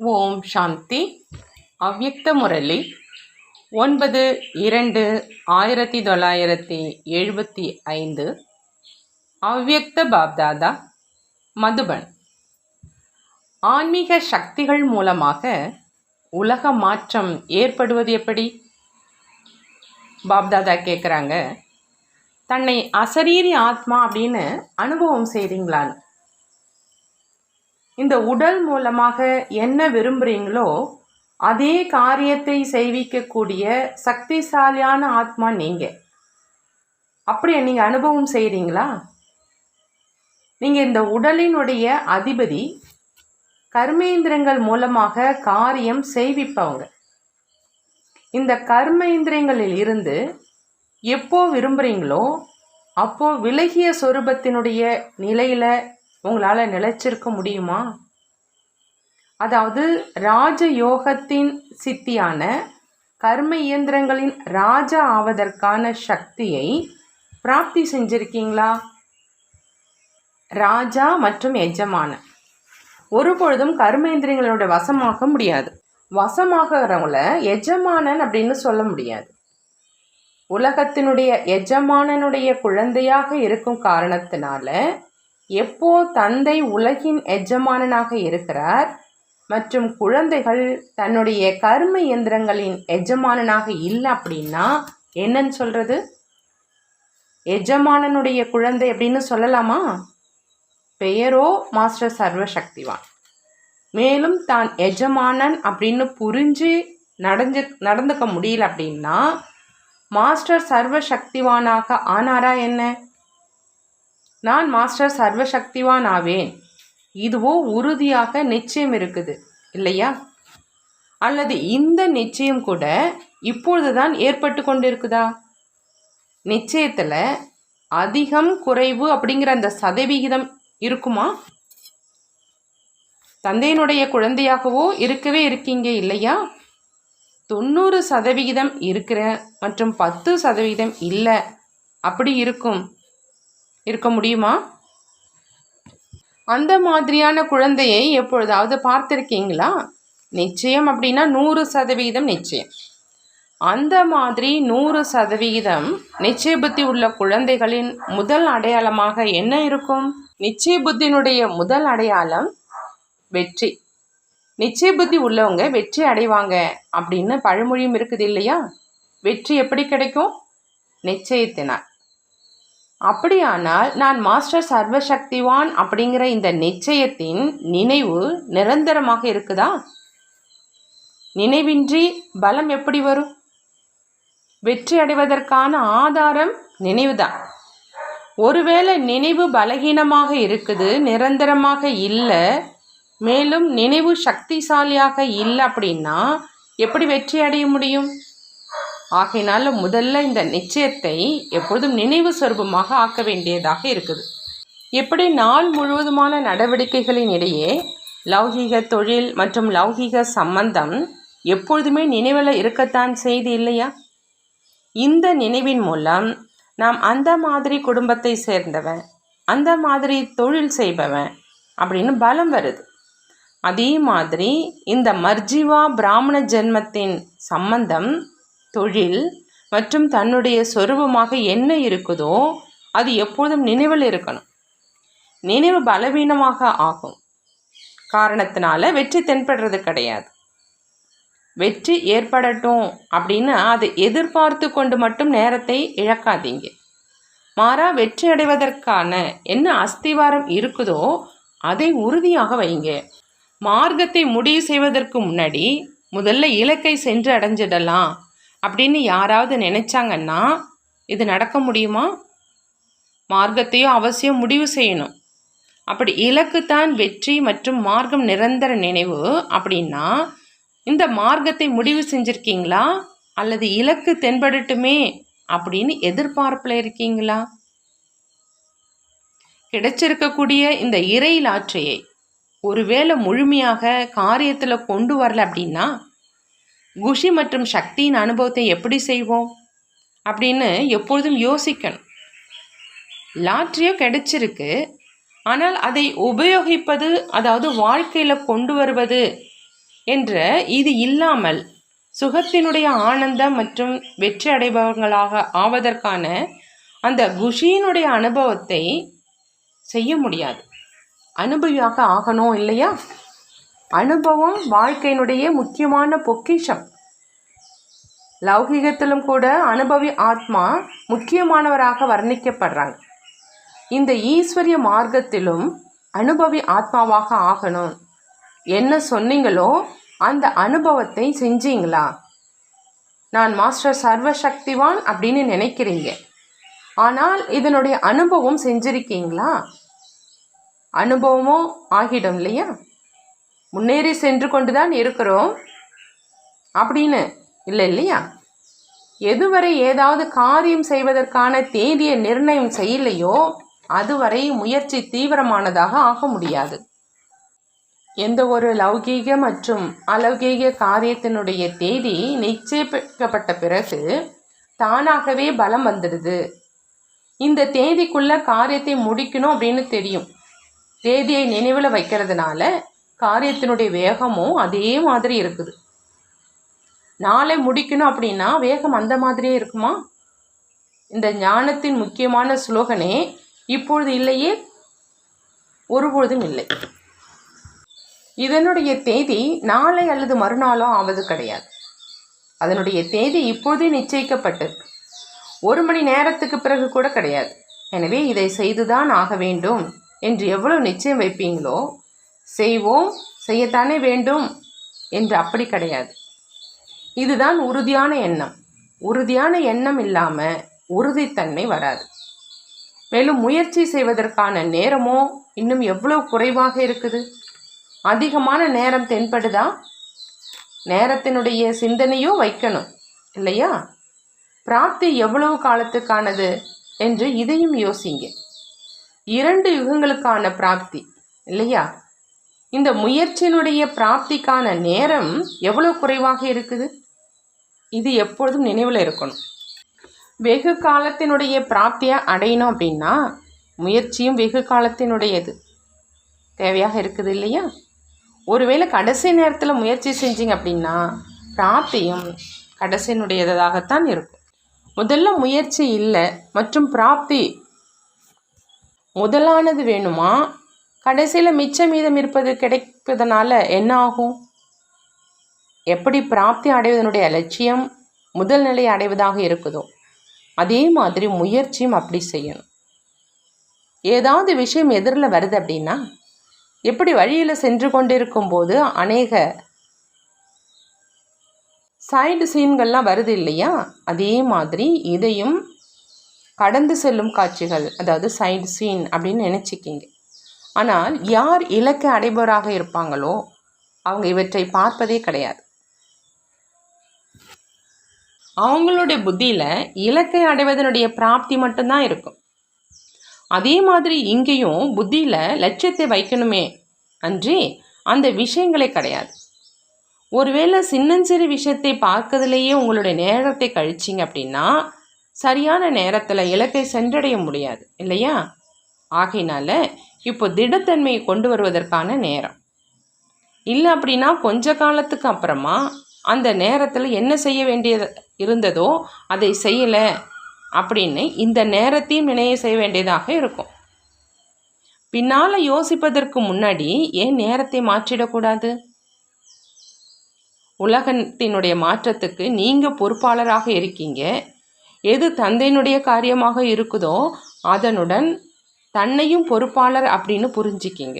ஓம் சாந்தி. அவ்யக்த முரளி. ஒன்பது இரண்டு ஆயிரத்தி தொள்ளாயிரத்தி எழுபத்தி ஐந்து. அவ்யக்த பாப்தாதா. மதுபன். ஆன்மீக சக்திகள் மூலமாக உலக மாற்றம் ஏற்படுவது எப்படி? பாப்தாதா கேட்குறாங்க தன்னை அசரீரி ஆத்மா அப்படின்னு அனுபவம் செய்கிறீங்களான்னு இந்த உடல் மூலமாக என்ன விரும்புகிறீங்களோ அதே காரியத்தை செய்விக்கக்கூடிய சக்திசாலியான ஆத்மா நீங்கள் அப்படி நீங்கள் அனுபவம் செய்கிறீங்களா நீங்கள் இந்த உடலினுடைய அதிபதி கர்மேந்திரங்கள் மூலமாக காரியம் செய்விப்பவங்க. இந்த கர்மேந்திரங்களில் இருந்து எப்போ விரும்புகிறீங்களோ அப்போ விலகிய சொரூபத்தினுடைய நிலையில் உங்களால் நிலைச்சிருக்க முடியுமா? அதாவது ராஜ யோகத்தின் சித்தியான கர்ம இயந்திரங்களின் ராஜா ஆவதற்கான சக்தியை பிராப்தி செஞ்சிருக்கீங்களா? ராஜா மற்றும் எஜமான. ஒரு பொழுதும் கர்மேந்திரியங்களோட வசமாக முடியாது. வசமாகறவங்கள எஜமானன் அப்படின்னு சொல்ல முடியாது. உலகத்தினுடைய எஜமானனுடைய குழந்தையாக இருக்கும் காரணத்தினால எப்போ தந்தை உலகின் எஜமானனாக இருக்கிறார் மற்றும் குழந்தைகள் தன்னுடைய கர்ம இயந்திரங்களின் எஜமானனாக இல்லை அப்படின்னா என்னன்னு சொல்றது? எஜமானனுடைய குழந்தை அப்படின்னு சொல்லலாமா? பெயரோ மாஸ்டர் சர்வசக்திவான். மேலும் தான் எஜமானன் அப்படின்னு புரிஞ்சு நடந்து நடந்துக்க முடியல அப்படின்னா மாஸ்டர் சர்வசக்திவானாக ஆனாரா என்ன? நான் மாஸ்டர் சர்வசக்திவான் ஆவேன் இதுவோ உறுதியாக நிச்சயம் இருக்குது இல்லையா? அல்லது இந்த நிச்சயம் கூட இப்பொழுது தான் ஏற்பட்டு கொண்டிருக்குதா? நிச்சயத்தில் அதிகம் குறைவு அப்படிங்கிற அந்த சதவிகிதம் இருக்குமா? தந்தையினுடைய குழந்தையாகவோ இருக்கவே இருக்கீங்க இல்லையா? தொண்ணூறு சதவிகிதம் இருக்கிற மற்றும் பத்து சதவிகிதம் இல்லை அப்படி இருக்கும். இருக்க முடியுமா? அந்த மாதிரியான குழந்தையை எப்பொழுதாவது பார்த்துருக்கீங்களா? நிச்சயம் அப்படின்னா நூறு சதவிகிதம் நிச்சயம். அந்த மாதிரி நூறு சதவிகிதம் நிச்சய புத்தி உள்ள குழந்தைகளின் முதல் அடையாளமாக என்ன இருக்கும்? நிச்சய புத்தியினுடைய முதல் அடையாளம் வெற்றி. நிச்சய புத்தி உள்ளவங்க வெற்றி அடைவாங்க அப்படின்னு பழமொழியும் இருக்குது இல்லையா? வெற்றி எப்படி கிடைக்கும்? நிச்சயத்தினால். அப்படியானால் நான் மாஸ்டர் சர்வசக்திவான் அப்படிங்கிற இந்த நிச்சயத்தின் நினைவு நிரந்தரமாக இருக்குதா? நினைவின்றி பலம் எப்படி வரும்? வெற்றி அடைவதற்கான ஆதாரம் நினைவுதான். ஒருவேளை நினைவு பலகீனமாக இருக்குது நிரந்தரமாக இல்லை மேலும் நினைவு சக்திசாலியாக இல்லை அப்படின்னா எப்படி வெற்றி அடைய முடியும்? ஆகையினால முதல்ல இந்த நிச்சயத்தை எப்பொழுதும் நினைவு சொருபமாக ஆக்க வேண்டியதாக இருக்குது. எப்படி நாள் முழுவதுமான நடவடிக்கைகளின் இடையே லௌகீக தொழில் மற்றும் லௌகீக சம்பந்தம் எப்பொழுதுமே நினைவில் இருக்கத்தான் செய்து இல்லையா? இந்த நினைவின் மூலம் நாம் அந்த மாதிரி குடும்பத்தை சேர்ந்தவன் அந்த மாதிரி தொழில் செய்பவன் அப்படின்னு பலம் வருது. அதே மாதிரி இந்த மர்ஜிவா பிராமண ஜென்மத்தின் சம்பந்தம் தொழில் மற்றும் தன்னுடைய சொரூபமாக என்ன இருக்குதோ அது எப்போதும் நினைவில் இருக்கணும். நினைவு பலவீனமாக ஆகும். காரணத்தினால வெற்றி தென்படுறது கிடையாது. வெற்றி ஏற்படட்டும் அப்படின்னு அதை எதிர்பார்த்து கொண்டு மட்டும் நேரத்தை இழக்காதீங்க. மாறா வெற்றி அடைவதற்கான என்ன அஸ்திவாரம் இருக்குதோ அதை உறுதியாக வைங்க. மார்க்கத்தை முடிவு செய்வதற்கு முன்னாடி முதல்ல இலக்கை சென்று அடைஞ்சிடலாம். அப்படின்னு யாராவது நினச்சாங்கன்னா இது நடக்க முடியுமா? மார்க்கத்தையும் அவசியம் முடிவு செய்யணும். அப்படி இலக்குத்தான் வெற்றி மற்றும் மார்க்கம் நிரந்தர நினைவு அப்படின்னா இந்த மார்க்கத்தை முடிவு செஞ்சுருக்கீங்களா? அல்லது இலக்கு தென்படட்டுமே அப்படின்னு எதிர்பார்ப்பில் இருக்கீங்களா? கிடைச்சிருக்கக்கூடிய இந்த இறையிலாற்றையை ஒருவேளை முழுமையாக காரியத்தில் கொண்டு வரல அப்படின்னா குஷி மற்றும் சக்தியின் அனுபவத்தை எப்படி செய்வோம்? அப்படின்னு எப்பொழுதும் யோசிக்கணும். லாட்ரியோ கிடைச்சிருக்கு. ஆனால் அதை உபயோகிப்பது அதாவது வாழ்க்கையில் கொண்டு வருவது என்ற இது இல்லாமல் சுகத்தினுடைய ஆனந்தம் மற்றும் வெற்றி அடைபவர்களாக ஆவதற்கான அந்த குஷியினுடைய அனுபவத்தை செய்ய முடியாது. அனுபவியாக ஆகணும் இல்லையா? அனுபவம் வாழ்க்கையினுடைய முக்கியமான பொக்கிஷம். லௌகிகத்திலும் கூட அனுபவி ஆத்மா முக்கியமானவராக வர்ணிக்கப்படுறாங்க இந்த ஈஸ்வரிய மார்க்கத்திலும் அனுபவி ஆத்மாவாக ஆகணும். என்ன சொன்னீங்களோ அந்த அனுபவத்தை செஞ்சீங்களா? நான் மாஸ்டர் சர்வசக்திவான் அப்படின்னு நினைக்கிறீங்க. ஆனால் இதனுடைய அனுபவம் செஞ்சிருக்கீங்களா? அனுபவமும் ஆகிடும் இல்லையா? முன்னேறி சென்று கொண்டு தான் இருக்கிறோம். அப்படின்னு. இல்லை இல்லையா? எதுவரை ஏதாவது காரியம் செய்வதற்கான தேதியை நிர்ணயம் செய்யலையோ அதுவரை முயற்சி தீவிரமானதாக ஆக முடியாது. எந்த ஒரு லௌகீக மற்றும் அலௌகீக காரியத்தினுடைய தேதி நிச்சயிக்கப்பட்ட பிறகு தானாகவே பலம் வந்துடுது. இந்த தேதிக்குள்ள காரியத்தை முடிக்கணும் அப்படின்னு தெரியும். தேதியை நினைவில் வைக்கிறதுனால காரியத்தினுடைய வேகமும் அதே மாதிரி இருக்குது. நாளை முடிக்கணும் அப்படின்னா வேகம் அந்த மாதிரியே இருக்குமா? இந்த ஞானத்தின் முக்கியமான ஸ்லோகனே இப்பொழுது இல்லையே? ஒருபொழுதும் இல்லை. இதனுடைய தேதி நாளை அல்லது மறுநாளோ ஆவது கிடையாது. அதனுடைய தேதி இப்பொழுதே நிச்சயிக்கப்பட்டது ஒரு மணி நேரத்துக்கு பிறகு கூட கிடையாது. எனவே இதை செய்துதான் ஆக வேண்டும். என்று எவ்வளவு நிச்சயம் வைப்பீங்களோ செய்வோம் செய்யத்தானே வேண்டும் என்று அப்படி கிடையாது. இதுதான் உறுதியான எண்ணம். உறுதியான எண்ணம் இல்லாமல் உறுதித்தன்மை வராது. மேலும் முயற்சி செய்வதற்கான நேரமோ இன்னும் எவ்வளவு குறைவாக இருக்குது? அதிகமான நேரம் தென்படுதா? நேரத்தினுடைய சிந்தனையோ வைக்கணும் இல்லையா? பிராப்தி எவ்வளவு காலத்துக்கானது என்று இதையும் யோசிங்க. இரண்டு யுகங்களுக்கான பிராப்தி இல்லையா? இந்த முயற்சியினுடைய பிராப்திக்கான நேரம் எவ்வளோ குறைவாக இருக்குது? இது எப்பொழுதும் நினைவில் இருக்கணும். வெகு காலத்தினுடைய பிராப்தியை அடையணும் அப்படின்னா முயற்சியும் வெகு காலத்தினுடையது. தேவையாக இருக்குது இல்லையா? ஒருவேளை கடைசி நேரத்தில் முயற்சி செஞ்சீங்க அப்படின்னா பிராப்தியும் கடைசியினுடையதாகத்தான் இருக்கும். முதல்ல முயற்சி இல்லை மற்றும் பிராப்தி முதலானது வேணுமா? கடைசியில் மிச்சம் மீதம் இருப்பது கிடைப்பதனால என்ன ஆகும்? எப்படி பிராப்தி அடைவதனுடைய லட்சியம் முதல் நிலையை அடைவதாக இருக்குதோ அதே மாதிரி முயற்சியும் அப்படி செய்யணும். ஏதாவது விஷயம் எதிரில் வருது அப்படின்னா எப்படி வழியில் சென்று கொண்டிருக்கும் போது அநேக சைடு சீன்கள்லாம் வருது இல்லையா? அதே மாதிரி இதையும் கடந்து செல்லும் காட்சிகள் அதாவது சைடு சீன் அப்படின்னு நினச்சிக்கிங்க. ஆனால் யார் இலக்கை அடைபவராக இருப்பாங்களோ அவங்க இவற்றை பார்ப்பதே கிடையாது. அவங்களுடைய புத்தியில் இலக்கை அடைவதனுடைய பிராப்தி மட்டும்தான் இருக்கும். அதே மாதிரி இங்கேயும் புத்தியில் லட்சியத்தை வைக்கணுமே அன்றி அந்த விஷயங்களே கிடையாது. ஒருவேளை சின்னஞ்சிறு விஷயத்தை பார்க்கறதுலேயே உங்களுடைய நேரத்தை கழிச்சிங்க அப்படின்னா சரியான நேரத்தில் இலக்கை சென்றடைய முடியாது இல்லையா? ஆகையினால இப்போ திடத்தன்மையை கொண்டு வருவதற்கான நேரம். இல்லை அப்படின்னா கொஞ்ச காலத்துக்கு அப்புறமா அந்த நேரத்தில் என்ன செய்ய வேண்டியது இருந்ததோ அதை செய்யலை அப்படின்னு இந்த நேரத்தையும் நினைய செய்ய வேண்டியதாக இருக்கும். பின்னால் யோசிப்பதற்கு முன்னாடி ஏன் நேரத்தை மாற்றிடக்கூடாது உலகத்தினுடைய மாற்றத்துக்கு நீங்கள் பொறுப்பாளராக இருக்கீங்க. எது தந்தையினுடைய காரியமாக இருக்குதோ அதனுடன் தன்னையும் பொறுப்பாளர் அப்படின்னு புரிஞ்சிக்கிங்க.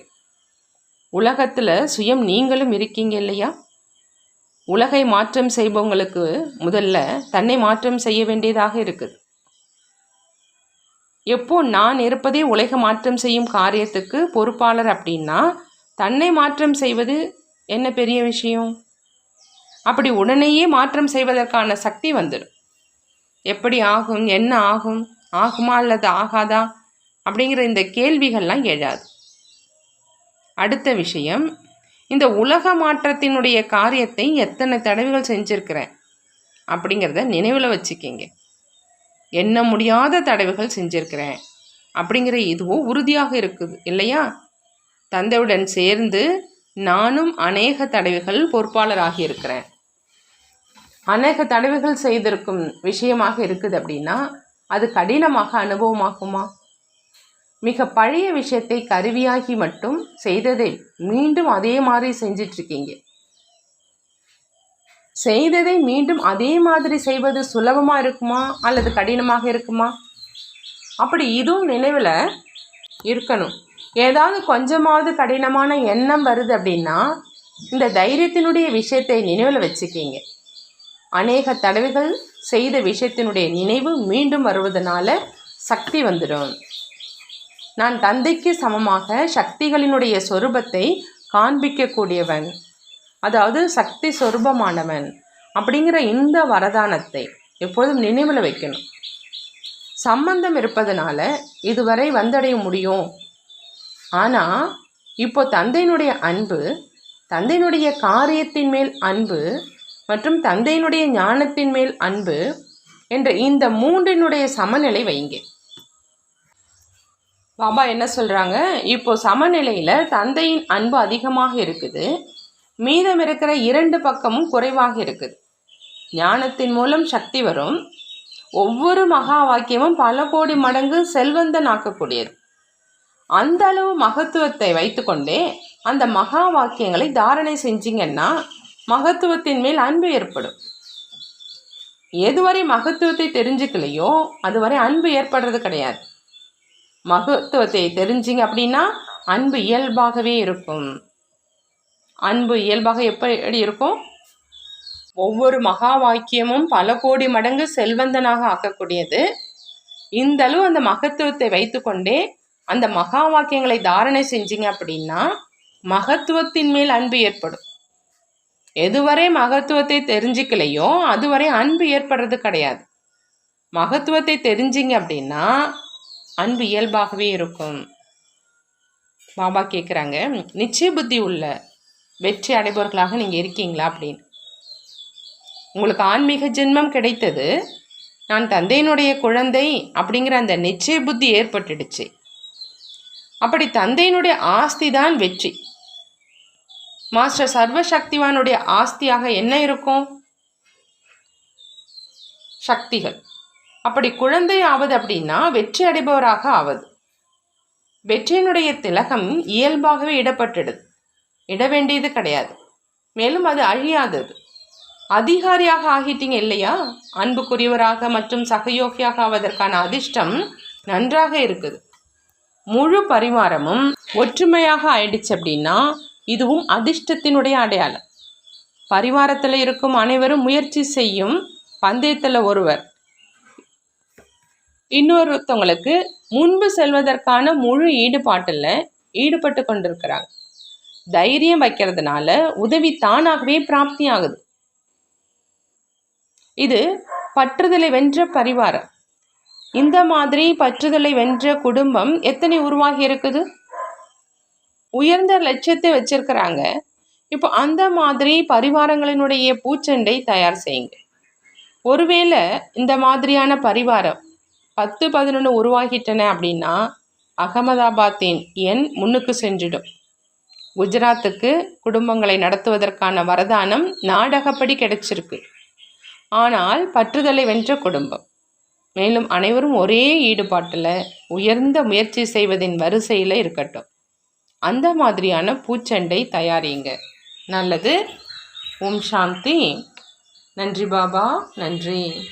உலகத்தில் சுயம் நீங்களும் இருக்கீங்க இல்லையா? உலகை மாற்றம் செய்பவங்களுக்கு முதல்ல தன்னை மாற்றம் செய்ய வேண்டியதாக இருக்குது. எப்போ நான் இருப்பதே உலக மாற்றம் செய்யும் காரியத்துக்கு பொறுப்பாளர் அப்படின்னா தன்னை மாற்றம் செய்வது என்ன பெரிய விஷயம்? அப்படி உடனேயே மாற்றம் செய்வதற்கான சக்தி வந்துடும். எப்படி ஆகும்? என்ன ஆகும்? ஆகுமா அல்லது ஆகாதா? அப்படிங்கிற இந்த கேள்விகள்லாம் எழாது. அடுத்த விஷயம் இந்த உலக மாற்றத்தினுடைய காரியத்தை எத்தனை தடவைகள் செஞ்சுருக்கிறேன் அப்படிங்கிறத நினைவில் வச்சுக்கிங்க. எண்ண முடியாத தடவைகள் செஞ்சுருக்கிறேன் அப்படிங்கிற இதுவும் உறுதியாக இருக்குது இல்லையா? தந்தையுடன் சேர்ந்து நானும் அநேக தடவைகள் பொறுப்பாளராகி இருக்கிறேன். அநேக தடவைகள் செய்திருக்கும் விஷயமாக இருக்குது அப்படின்னா அது கடினமாக அனுபவமாகுமா? மிக பழைய விஷயத்தை கருவியாகி மட்டும் செய்ததை மீண்டும் அதே மாதிரி செஞ்சிட்ருக்கீங்க. செய்ததை மீண்டும் அதே மாதிரி செய்வது சுலபமாக இருக்குமா? அல்லது கடினமாக இருக்குமா? அப்படி இதுவும் நினைவில் இருக்கணும். ஏதாவது கொஞ்சமாவது கடினமான எண்ணம் வருது அப்படின்னா இந்த தைரியத்தினுடைய விஷயத்தை நினைவில் வச்சுக்கிங்க. அநேக தடவைகள் செய்த விஷயத்தினுடைய நினைவு மீண்டும் வருவதனால சக்தி வந்துடும். நான் தந்தைக்கு சமமாக சக்திகளினுடைய சொரூபத்தை காண்பிக்கக்கூடியவன். அதாவது சக்தி சொரூபமானவன் அப்படிங்கிற இந்த வரதானத்தை எப்போதும் நினைவில் வைக்கணும். சம்பந்தம் இருப்பதனால இதுவரை வந்தடைய முடியும். ஆனால் இப்போ தந்தையினுடைய அன்பு தந்தையினுடைய காரியத்தின் மேல் அன்பு மற்றும் தந்தையினுடைய ஞானத்தின் மேல் அன்பு என்ற இந்த மூன்றினுடைய சமநிலை வைங்க. பாபா என்ன சொல்கிறாங்க இப்போ சமநிலையில் தந்தையின் அன்பு அதிகமாக இருக்குது. மீதம் இருக்கிற இரண்டு பக்கமும் குறைவாக இருக்குது. ஞானத்தின் மூலம் சக்தி வரும். ஒவ்வொரு மகா வாக்கியமும் பல கோடி மடங்கு செல்வந்தனாக்கக்கூடியது. அந்த அளவு மகத்துவத்தை வைத்துக்கொண்டே அந்த மகா வாக்கியங்களை தாரணை செஞ்சிங்கன்னா மகத்துவத்தின் மேல் அன்பு ஏற்படும். எதுவரை மகத்துவத்தை தெரிஞ்சுக்கலையோ அதுவரை அன்பு ஏற்படுறது கிடையாது. மகத்துவத்தை தெரிஞ்சிங்க அப்படின்னா அன்பு இயல்பாகவே இருக்கும். அன்பு இயல்பாக எப்படி இருக்கும்? ஒவ்வொரு மகா வாக்கியமும் பல கோடி மடங்கு செல்வந்தனாக ஆக்கக்கூடியது. இந்த அளவு அந்த மகத்துவத்தை வைத்துக்கொண்டே அந்த மகா வாக்கியங்களை தாரணை செஞ்சீங்க அப்படின்னா மகத்துவத்தின் மேல் அன்பு ஏற்படும். எதுவரை மகத்துவத்தை தெரிஞ்சிக்கலையோ அதுவரை அன்பு ஏற்படுறது கிடையாது. மகத்துவத்தை தெரிஞ்சிங்க அப்படின்னா அன்பு இயல்பாகவே இருக்கும். பாபா கேட்குறாங்க நிச்சய புத்தி உள்ள வெற்றி அடைபவர்களாக நீங்கள் இருக்கீங்களா? அப்படின்னு. உங்களுக்கு ஆன்மீக ஜென்மம் கிடைத்தது. நான் தந்தையினுடைய குழந்தை அப்படிங்கிற அந்த நிச்சய புத்தி ஏற்பட்டுடுச்சு. அப்படி தந்தையினுடைய ஆஸ்தி தான் வெற்றி. மாஸ்டர் சர்வசக்திவானுடைய ஆஸ்தியாக என்ன இருக்கும்? சக்திகள். அப்படி குழந்தை ஆவது அப்படின்னா வெற்றி அடைபவராக ஆவது. வெற்றியினுடைய திலகம் இயல்பாகவே இடப்பட்டுடுது. இட வேண்டியது கிடையாது. மேலும் அது அழியாதது. அதிகாரியாக ஆகிட்டீங்க இல்லையா? அன்புக்குரியவராக மற்றும் சகயோகியாக ஆவதற்கான அதிர்ஷ்டம் நன்றாக இருக்குது. முழு பரிவாரமும் ஒற்றுமையாக ஆயிடுச்சு அப்படின்னா இதுவும் அதிர்ஷ்டத்தினுடைய அடையாளம். பரிவாரத்தில் இருக்கும் அனைவரும் முயற்சி செய்யும் பந்தயத்தில் ஒருவர். இன்னொருத்தவங்களுக்கு முன்பு செல்வதற்கான முழு ஈடுபாட்டில் ஈடுபட்டு கொண்டிருக்கிறாங்க. தைரியம் வைக்கிறதுனால உதவி தானாகவே பிராப்தி ஆகுது இது பற்றுதலை வென்ற பரிவாரம். இந்த மாதிரி பற்றுதலை வென்ற குடும்பம் எத்தனை உருவாகி இருக்குது? உயர்ந்த லட்சியத்தை வச்சிருக்கிறாங்க. இப்போ அந்த மாதிரி பரிவாரங்களினுடைய பூச்செண்டை தயார் செய்யுங்க. ஒருவேளை இந்த மாதிரியான பரிவாரம் பத்து பதினொன்று உருவாகிட்டன அப்படின்னா அகமதாபாத்தின் எண் முன்னுக்கு சென்றிடும். குஜராத்துக்கு குடும்பங்களை நடத்துவதற்கான வரதானம் நாடகப்படி கிடைச்சிருக்கு. ஆனால் பற்றுதலை வென்ற குடும்பம். மேலும் அனைவரும் ஒரே ஈடுபாட்டில் உயர்ந்த முயற்சி செய்வதின் வரிசையில் இருக்கட்டும். அந்த மாதிரியான பூச்சண்டை தயாரிங்க. நல்லது. ஓம் சாந்தி. நன்றி பாபா. நன்றி.